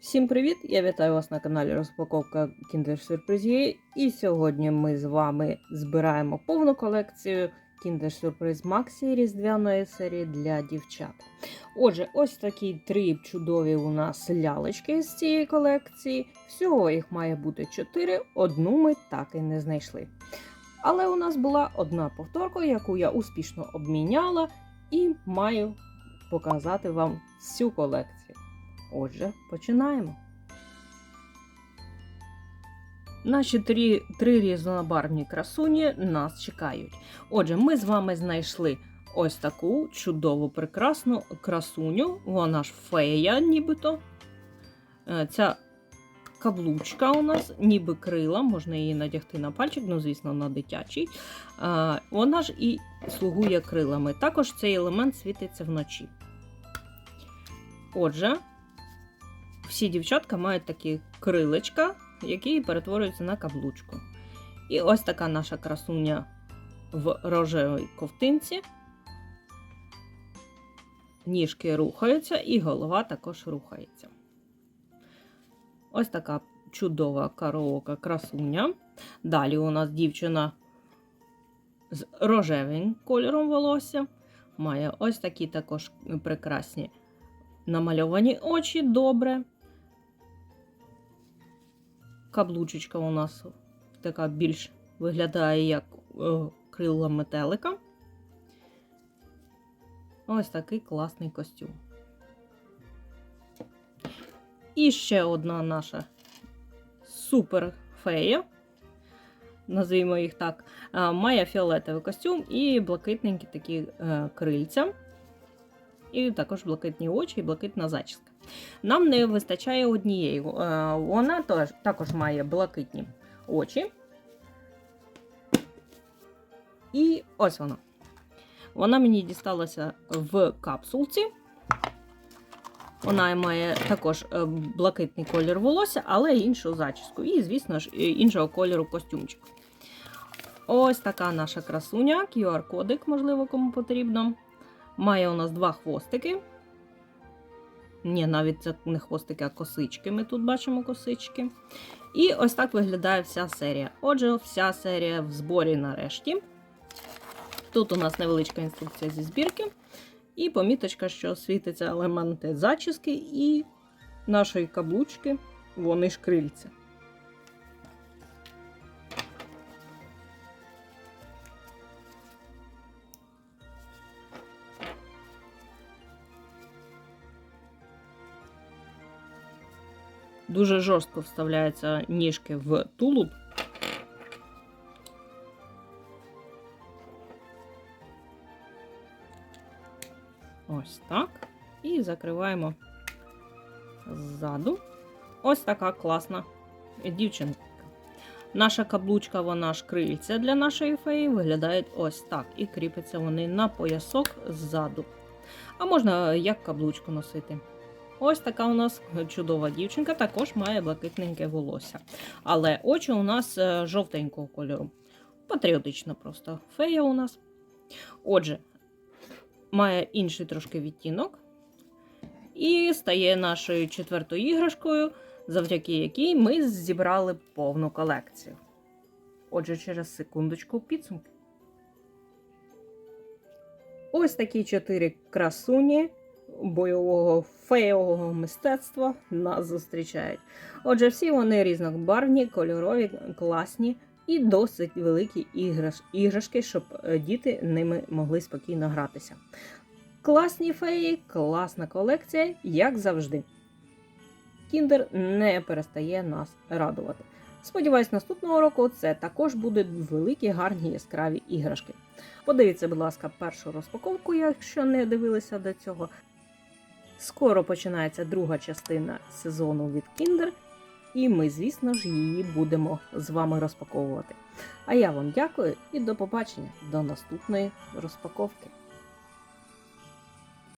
Всім привіт! Я вітаю вас на каналі Розпаковка Kinder Surprise. І сьогодні ми з вами збираємо повну колекцію Kinder Surprise Maxi різдвяної серії для дівчат. Отже, ось такі три чудові у нас лялечки з цієї колекції. Всього їх має бути чотири, одну ми так і не знайшли. Але у нас була одна повторка, яку я успішно обміняла, і маю показати вам всю колекцію. Отже, починаємо. Наші три, три різнобарвні красуні нас чекають. Отже, ми з вами знайшли ось таку чудову, прекрасну красуню. Вона ж фея, нібито. Е, Ця каблучка у нас, ніби крила, можна її надягти на пальчик, ну, звісно, на дитячий. Е, Вона ж і слугує крилами. Також цей елемент світиться вночі. Отже, всі дівчатка мають такі крилечка, які перетворюються на каблучку. І ось така наша красуня в рожевій ковтинці. Ніжки рухаються, і голова також рухається. Ось така чудова караока красуня. Далі у нас дівчина з рожевим кольором волосся. Має ось такі також прекрасні намальовані очі добре. Каблучечка у нас така більш виглядає як е, крила метелика. Ось такий класний костюм. І ще одна наша супер фея, назвімо їх так, має фіолетовий костюм і блакитненькі такі е, крильця. І також блакитні очі і блакитна зачіска. Нам не вистачає однієї. Е, Вона також має блакитні очі. І ось вона. Вона мені дісталася в капсулці. Вона має також е, блакитний колір волосся, але іншу зачіску. І, звісно ж, іншого кольору костюмчик. Ось така наша красуня, QR-кодик, можливо, кому потрібно. Має у нас два хвостики. Ні, навіть це не хвостики, а косички. Ми тут бачимо косички. І ось так виглядає вся серія. Отже, вся серія в зборі нарешті. Тут у нас невеличка інструкція зі збірки. І поміточка, що світиться елементи зачіски і нашої каблучки, вони ж крильця. Дуже жорстко вставляються ніжки в тулуб. Ось так. І закриваємо ззаду. Ось така класна дівчинка. Наша каблучка, вона ж крильця для нашої феї, виглядають ось так. І кріпиться вони на поясок ззаду. А можна як каблучку носити. Ось така у нас чудова дівчинка, також має блакитненьке волосся. Але очі у нас е, жовтенького кольору. Патріотично просто фея у нас. Отже, має інший трошки відтінок. І стає нашою четвертою іграшкою, завдяки якій ми зібрали повну колекцію. Отже, через секундочку підсумки. Ось такі чотири красуні бойового феєвого мистецтва нас зустрічають. Отже, всі вони різнобарвні, кольорові, класні і досить великі іграш, іграшки, щоб е, діти ними могли спокійно гратися. Класні феї, класна колекція, як завжди. Кіндер не перестає нас радувати. Сподіваюсь, наступного року це також будуть великі, гарні яскраві іграшки. Подивіться, будь ласка, першу розпаковку, якщо не дивилися до цього. Скоро починається друга частина сезону від Kinder, і ми, звісно ж, її будемо з вами розпаковувати. А я вам дякую і до побачення до наступної розпаковки.